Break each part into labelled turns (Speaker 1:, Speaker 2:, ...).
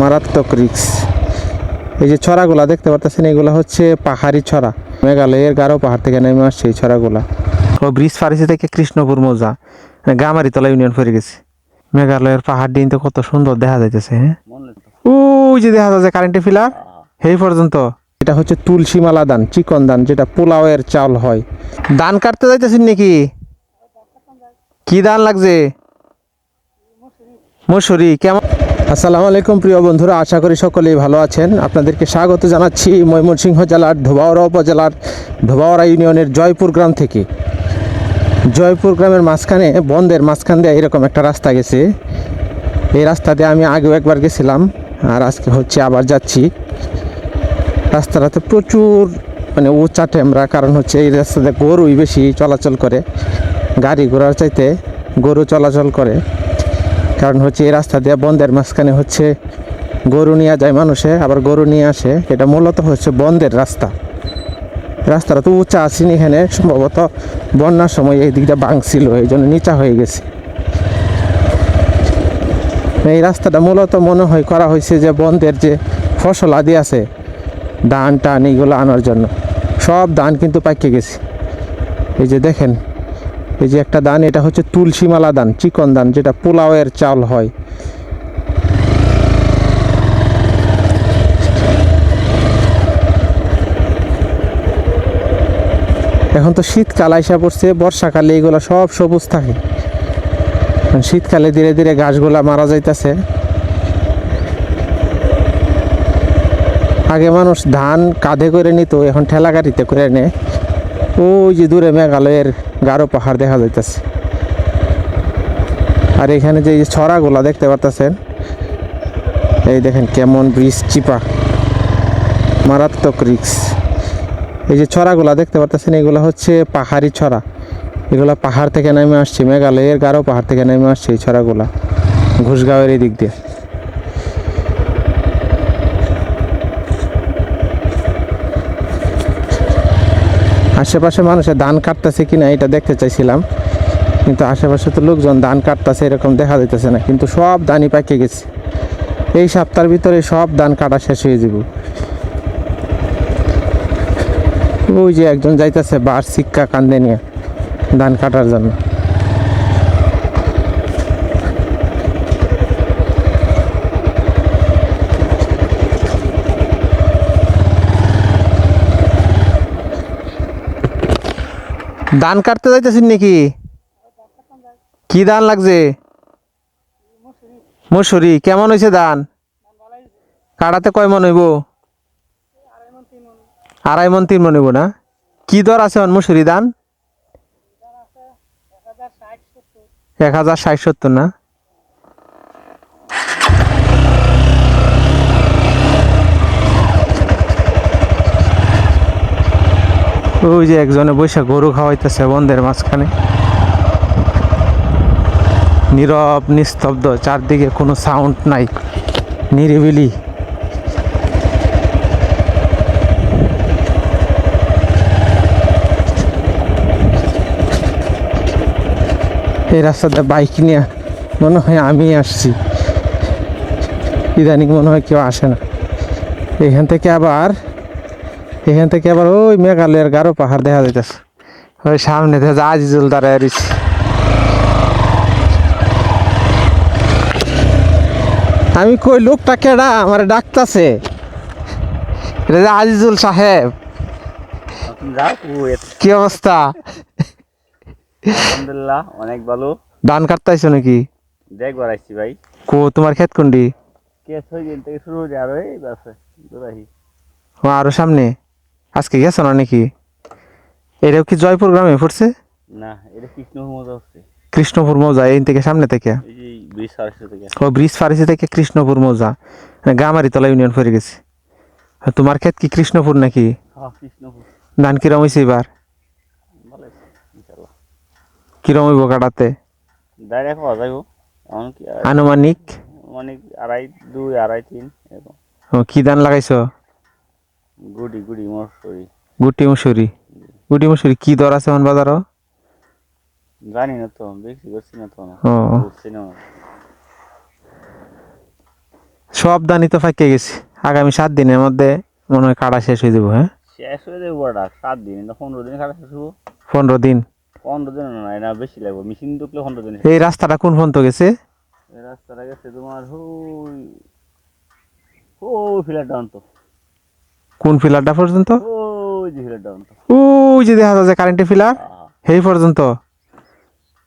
Speaker 1: মারাত্মক রিক্স এই যে ছড়াগুলা দেখতে পাচ্ছেন এগুলা হচ্ছে পাহাড়ি ছড়া। মেঘালয়ের গারো পাহাড় থেকে নেমে আসছে এই ছড়াগুলা। ও ব্রিজ ফারেসি থেকে কৃষ্ণপুর মৌজা। মানে গামারি তলা ইউনিয়ন পড়ে গেছে। মেঘালয়ের পাহাড় দিন তো কত সুন্দর দেখা যাইতেছে হ্যাঁ? ওই যে দেখা যাচ্ছে কারেন্টের ফিলার এই পর্যন্ত। এটা হচ্ছে তুলসী মালা দান, চিকন দান, যেটা পোলাওয়ের চাল হয়। ধান কাটতে যাইতেছেন নাকি? কি ধান লাগছে? মসুরি, কেমন? আসসালামু আলাইকুম, প্রিয় বন্ধুরা। আশা করি সকলেই ভালো আছেন। আপনাদেরকে স্বাগত জানাচ্ছি ময়মনসিংহ জেলার ধোবাওড়া উপজেলার ধোবাওড়া ইউনিয়নের জয়পুর গ্রাম থেকে। জয়পুর গ্রামের মাঝখানে বন্ধের মাঝখান দিয়ে এরকম একটা রাস্তা গেছে। এই রাস্তা দিয়ে আমি আগেও একবার গেছিলাম আর আজকে হচ্ছে আবার যাচ্ছি। রাস্তাটাতে প্রচুর মানে উঁচা টেমরা, কারণ হচ্ছে এই রাস্তাতে গরুই বেশি চলাচল করে। গাড়ি ঘোড়ার চাইতে গরু চলাচল করে। কারণ হচ্ছে এই রাস্তা দিয়ে বন্ধের মাঝখানে হচ্ছে গরু নিয়ে যায় মানুষে, আবার গরু নিয়ে আসে। এটা মূলত হচ্ছে বন্ধের রাস্তা। রাস্তাটা তো উঁচা আসেনি এখানে, সম্ভবত বন্যার সময় এই দিকটা বাংছিল এই জন্য নিচা হয়ে গেছে। এই রাস্তাটা মূলত মনে হয় করা হয়েছে যে বন্ধের যে ফসল আদি আছে, ধান, টান, এইগুলো আনার জন্য। সব ধান কিন্তু পাকিয়ে গেছে। এই যে দেখেন এই যে একটা দান, এটা হচ্ছে তুলসী মালা দান, চিকন দান, যেটা পোলাওয়ের চাল হয়। এখন তো শীতকাল আইসা পড়ছে, বর্ষাকালে এগুলো সব সবুজ থাকে। শীতকালে ধীরে ধীরে গাছগুলা মারা যাইতেছে। আগে মানুষ ধান কাঁধে করে নিত, এখন ঠেলা গাড়িতে করে নেয়। ওই যে দূরে মেঘালয়ের গারো পাহাড় দেখা যাইতেছে। আর এখানে যে ছড়াগুলা দেখতে পারতেছেন, এই দেখেন কেমন ব্রিজ চিপা। মারাত্মক রিক্স এই যে ছড়াগুলা দেখতে পারতেছেন, এগুলো হচ্ছে পাহাড়ি ছড়া। এগুলো পাহাড় থেকে নেমে আসছে, মেঘালয়ের গারো পাহাড় থেকে নেমে আসছে এই ছড়াগুলা ঘুষগাঁওয়ের এই দিক দিয়ে। আশেপাশে মানুষের ধান কাটতেছে কিনা এটা দেখতে চাইছিলাম, কিন্তু আশেপাশে তো লোকজন ধান কাটতেছে এরকম দেখা যাইতেছে না, কিন্তু সব ধানই পাকে গেছে। এই সপ্তাহের ভিতরে সব ধান কাটা শেষ হয়ে যাব ওই যে একজন যাইতেছে বার শিক্ষা কান্দে নিয়ে ধান কাটার জন্য। ধান কাটতে যাইতেছেন নাকি? কি ধান লাগছে? মসুরি। কেমন হয়েছে ধান? কাটাতে কয় মন হইব? আড়াই মন, তিন মন হইব না? কি দর আছে মসুরি ধান? এক হাজার ষাট সত্তর না? ওই যে একজনে বৈশা গরু খাওয়াইতেছে বন্ধের মাঝখানে। নীরব, নিস্তব্ধ, চারদিকে কোনো সাউন্ড নাই, নিরিবিলি। এই রাস্তাতে বাইক নিয়ে মনে হয় আমি আসছি। ইদানিং মনে হয় কেউ আসে না। এখান থেকে আবার এখান থেকে আবার ওই মেঘালয়ের গারো পাহাড় দেখা যাইতেছে। ওই সামনে দেখা আজিজুল দাঁড়ায় রয়েছে। আমি কই লোকটা কেডা? আমার ডাকতাছে। এটা যে আজিজুল সাহেব। কি অবস্থা?
Speaker 2: আলহামদুলিল্লাহ অনেক ভালো।
Speaker 1: ধান কাটতাইছো নাকি?
Speaker 2: দেখবার আসছি ভাই।
Speaker 1: কো তোমার ক্ষেত কোনটি?
Speaker 2: কেস হয়ে থেকে শুরু হয়ে আর এই বাসে দূরাহি
Speaker 1: ও আরও সামনে? আজকে গেছো না নাকি? এটাও কি জয়পুর গ্রামে পড়ছে
Speaker 2: না এটা কৃষ্ণ মজা হচ্ছে
Speaker 1: কৃষ্ণপুর মৌজা এই থেকে সামনে থেকে? ও ব্রিজ ফারেসি থেকে কৃষ্ণপুর মৌজা। মানে গামারি তলা ইউনিয়ন পড়ে গেছে। আর তোমার ক্ষেত কি কৃষ্ণপুর নাকি?
Speaker 2: হ্যাঁ
Speaker 1: ধান কিরম হয়েছে এবার? কিরম হইব কাটাতে? আনুমানিক?
Speaker 2: মানে আড়াই দুই আড়াই তিন
Speaker 1: ও কি ধান লাগাইছো?
Speaker 2: গুড়ি গুড়ি মরসরি
Speaker 1: গুটি মুসুরি? গুটি মুসুরি কি দর আছে এখন বাজারও
Speaker 2: জানি না তো বিক্রি করছি না তো বুঝছি না।
Speaker 1: সব দানি তো ফাঁকে গেছে। আগামী সাত দিনের মধ্যে মনে হয় কাটা শেষ হয়ে যাব হ্যাঁ?
Speaker 2: শেষ হয়ে যাবে বড়টা সাত দিন পনেরো দিন খারাপ শেষ হব।
Speaker 1: পনেরো দিন?
Speaker 2: পনেরো দিন না না বেশি লাগবে মেশিন ঢুকলে পনেরো দিন
Speaker 1: এই রাস্তাটা কোন পর্যন্ত গেছে?
Speaker 2: এই রাস্তাটা গেছে তোমার ওই ওই ফিলার ডাউন তো।
Speaker 1: কোন ফিলারটা পর্যন্ত?
Speaker 2: ওই যে
Speaker 1: দেখা যাচ্ছে কারেন্টের ফিলার সেই পর্যন্ত?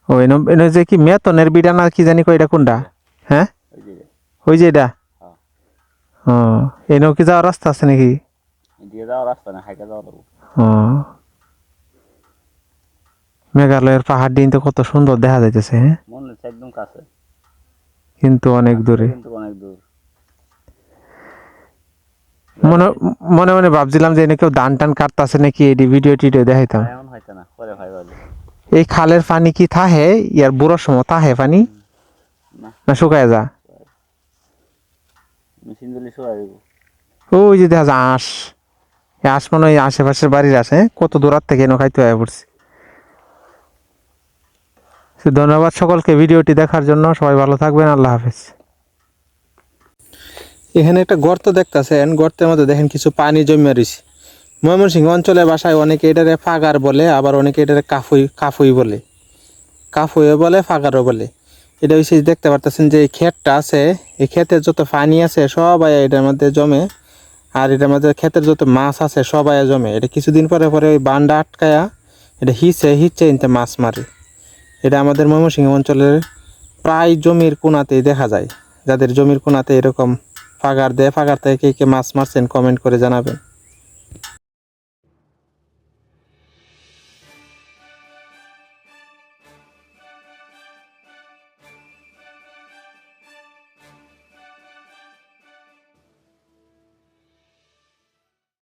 Speaker 1: ও এনে যে কি মেতনের বিডা না কি জানি কই এটা কোনটা? হ্যাঁ?
Speaker 2: ওই যে।
Speaker 1: এটা?
Speaker 2: হ্যাঁ।
Speaker 1: ও এনেও কি যাওয়ার রাস্তা আছে নাকি? মেঘালয়ের পাহাড় দিন তো কত সুন্দর দেখা যাইতেছে হ্যাঁ?
Speaker 2: একদম
Speaker 1: কিন্তু অনেক দূরে।
Speaker 2: কিন্তু অনেক দূর।
Speaker 1: মনে মনে মনে ভাবছিলাম যে এনে কেউ ধান টান কাটতেছে নাকি এডি ভিডিও টিডিও দেখাইতাম।
Speaker 2: এমন হয়েছে না পরে ভাই বলে।
Speaker 1: এই খালের পানি কি থাহে? ইয়ার বুড়োর সময় থাহে পানি?
Speaker 2: না।
Speaker 1: শুকায় যা। ওই যে দেখা যায় আঁশ। এই আঁশ মনে হয় আশেপাশের বাড়ির আসে কত দূরার থেকে এনে খাইতে হয়ে পড়ছে। ধন্যবাদ সকলকে ভিডিওটি দেখার জন্য। সবাই ভালো থাকবেন। আল্লাহ হাফেজ। এখানে একটা গর্ত দেখতেছেন, গর্তের মধ্যে দেখেন কিছু পানি জমে রয়েছে। ময়মনসিংহ অঞ্চলের ভাষায় অনেকে এটারে ফাগার বলে, আবার অনেকে এটারে কাফুই কাফুই বলে। কাফুইও বলে, ফাগারও বলে। এটা হচ্ছে দেখতে পারতেছেন যে এই ক্ষেতটা আছে, এই ক্ষেতের যত পানি আছে সবাই এটার মধ্যে জমে, আর এটার মধ্যে ক্ষেতের যত মাছ আছে সবাই জমে। এটা কিছুদিন পরে পরে ওই বান্ডা আটকায়া এটা হিচে হিচে ইনতে মাছ মারে। এটা আমাদের ময়মনসিংহ অঞ্চলের প্রায় জমির কোনাতেই দেখা যায়। যাদের জমির কোনাতে এরকম ফাগার দেয় ফাগার থেকে কে কে মাছ মারছেন কমেন্ট করে জানাবেন।